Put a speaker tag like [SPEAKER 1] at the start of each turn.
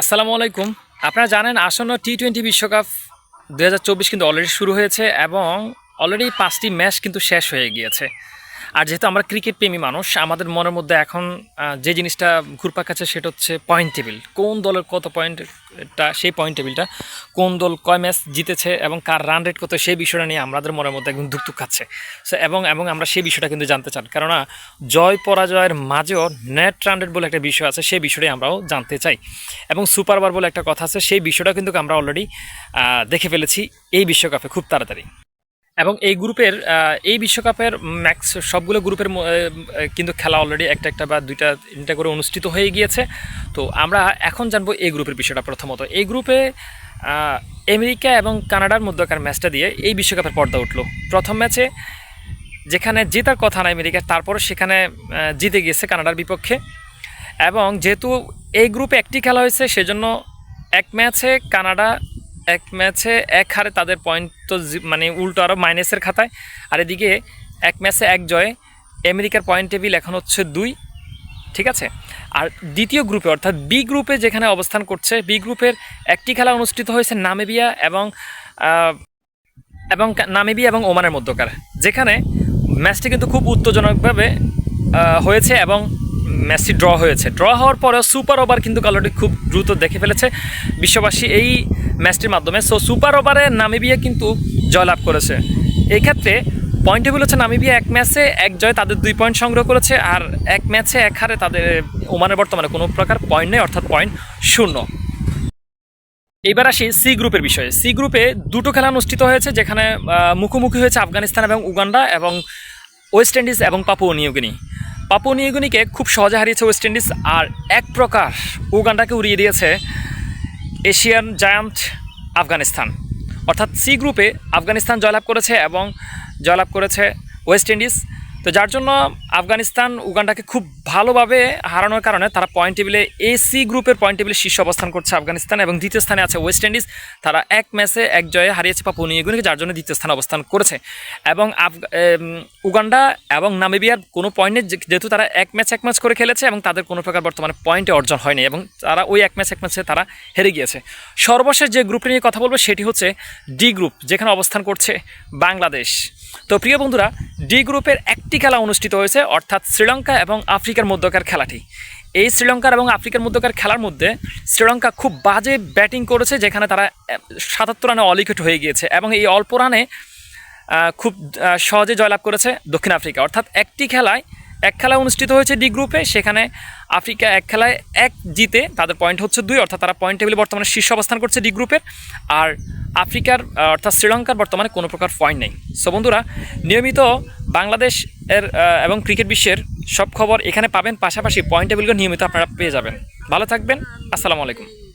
[SPEAKER 1] আসসালামু আলাইকুম। আপনারা জানেন আসন্ন টি টোয়েন্টি বিশ্বকাপ দু হাজার চব্বিশ কিন্তু অলরেডি শুরু হয়েছে এবং অলরেডি পাঁচটি ম্যাচ কিন্তু শেষ হয়ে গিয়েছে। আর যেহেতু আমরা ক্রিকেট প্রেমী মানুষ, আমাদের মনের মধ্যে এখন যে জিনিসটা ঘুরপাক খাচ্ছে সেটা হচ্ছে পয়েন্ট টেবিল কোন দলের কত পয়েন্টটা সেই পয়েন্ট টেবিলটা কোন দল কয় ম্যাচ জিতেছে এবং কার রান রেট কত, সেই বিষয়টা নিয়ে আমাদের মনের মধ্যে একদম ধুকধুক খাচ্ছে। সো এবং এবং আমরা সেই বিষয়টা কিন্তু জানতে চান। কেননা, জয় পরাজয়ের মাঝেও নেট রান রেট বলে একটা বিষয় আছে, সেই বিষয়টাই আমরাও জানতে চাই। এবং সুপার ওভার বলে একটা কথা আছে, সেই বিষয়টা কিন্তু আমরা অলরেডি দেখে ফেলেছি এই বিশ্বকাপে খুব তাড়াতাড়ি। এবং এই গ্রুপের এই বিশ্বকাপের ম্যাক্স সবগুলো গ্রুপের কিন্তু খেলা অলরেডি একটা একটা বা দুইটা তিনটা করে অনুষ্ঠিত হয়ে গিয়েছে। তো আমরা এখন জানব এই গ্রুপের বিষয়টা প্রথমত। এই গ্রুপে আমেরিকা এবং কানাডার মধ্যকার ম্যাচটা দিয়ে এই বিশ্বকাপের পর্দা উঠল। প্রথম ম্যাচে যেখানে জেতার কথা না আমেরিকা তারপরও সেখানে জিতে গিয়েছে কানাডার বিপক্ষে। এবং যেহেতু এই গ্রুপে একটি খেলা হয়েছে, সেজন্য এক ম্যাচে কানাডা এক ম্যাচে এক হারে তাদের পয়েন্ট তো মানে উল্টো আরও মাইনাসের খাতায়। আর এদিকে এক ম্যাচে এক জয়ে আমেরিকার পয়েন্ট টেবিল এখন হচ্ছে দুই। ঠিক আছে? আর দ্বিতীয় গ্রুপে অর্থাৎ বি গ্রুপে যেখানে অবস্থান করছে বি গ্রুপের একটি খেলা অনুষ্ঠিত হয়েছে নামেবিয়া এবং এবং নামিবিয়া এবং ওমানের মধ্যকার। যেখানে ম্যাচটি কিন্তু খুব উত্তেজনকভাবে হয়েছে এবং ম্যাচটি ড্র হয়েছে। ড্র হওয়ার পরেও সুপার ওভার কিন্তু কালোটি খুব দ্রুত দেখে ফেলেছে বিশ্ববাসী এই ম্যাচটির মাধ্যমে। সো সুপার ওভারে নামিবিয়া কিন্তু জয়লাভ করেছে। এই ক্ষেত্রে পয়েন্ট টেবিল হচ্ছে নামিবিয়া এক ম্যাচে এক জয় তাদের দুই পয়েন্ট সংগ্রহ করেছে আর এক ম্যাচে এক হারে তাদের ওমানের বর্তমানে কোনো প্রকার পয়েন্ট নেই, অর্থাৎ পয়েন্ট শূন্য। এবার আসি সি গ্রুপের বিষয়ে। সি গ্রুপে দুটো খেলা অনুষ্ঠিত হয়েছে, যেখানে মুখোমুখি হয়েছে আফগানিস্তান এবং উগান্ডা এবং ওয়েস্ট ইন্ডিজ এবং পাপুয়া নিউগিনি পাপুয়া নিউগিনিকে খুব সহজে হারিয়েছে ওয়েস্ট ইন্ডিজ আর এক প্রকার উগান্ডাকে উড়িয়ে দিয়েছে এশিয়ান জায়ান্ট আফগানিস্তান। অর্থাৎ সি গ্রুপে আফগানিস্তান জয়লাভ করেছে এবং জয়লাভ করেছে ওয়েস্ট ইন্ডিজ তো যার জন্য আফগানিস্তান উগান্ডাকে খুব ভালোভাবে হারানোর কারণে তারা পয়েন্ট টেবিলে এ সি গ্রুপের পয়েন্ট টেবিলে শীর্ষ অবস্থান করছে আফগানিস্তান এবং দ্বিতীয় স্থানে আছে ওয়েস্ট ইন্ডিজ তারা এক ম্যাচে এক জয়ে হারিয়েছে পাপু নিউগিনিকে, যার জন্য দ্বিতীয় স্থানে অবস্থান করেছে। এবং উগান্ডা এবং নামিবিয়ার কোনো পয়েন্টে যেহেতু তারা এক ম্যাচ এক ম্যাচ করে খেলেছে এবং তাদের কোনো প্রকার বর্তমানে পয়েন্টে অর্জন হয়নি এবং তারা ওই এক ম্যাচ এক ম্যাচে তারা হেরে গিয়েছে। সর্বশেষ যে গ্রুপটি নিয়ে কথা বলব সেটি হচ্ছে ডি গ্রুপ যেখানে অবস্থান করছে বাংলাদেশ। তো প্রিয় বন্ধুরা ডি গ্রুপের একটি খেলা অনুষ্ঠিত হয়েছে, অর্থাৎ শ্রীলঙ্কা এবং আফ্রিকার মধ্যকার খেলাটি। এই শ্রীলঙ্কার এবং আফ্রিকার মধ্যকার খেলার মধ্যে শ্রীলঙ্কা খুব বাজে ব্যাটিং করেছে, যেখানে তারা সাতাত্তর রানে অলিকেট হয়ে গিয়েছে এবং এই অল্প রানে খুব সহজে জয়লাভ করেছে দক্ষিণ আফ্রিকা। অর্থাৎ একটি খেলায়, এক খেলা অনুষ্ঠিত হয়েছে ডি গ্রুপে, সেখানে আফ্রিকা এক খেলায় এক জিতে তাদের পয়েন্ট হচ্ছে দুই, অর্থাৎ তারা পয়েন্ট টেবিলে বর্তমানে শীর্ষ অবস্থান করছে ডি গ্রুপের। আর আফ্রিকার, অর্থাৎ শ্রীলঙ্কার বর্তমানে কোনো প্রকার পয়েন্ট নেই। সো বন্ধুরা, নিয়মিত বাংলাদেশ এর এবং ক্রিকেট বিশ্বের সব খবর এখানে পাবেন। পাশাপাশি পয়েন্ট টেবিলগুলো নিয়মিত আপনারা পেয়ে যাবেন। ভালো থাকবেন। আসসালামু আলাইকুম।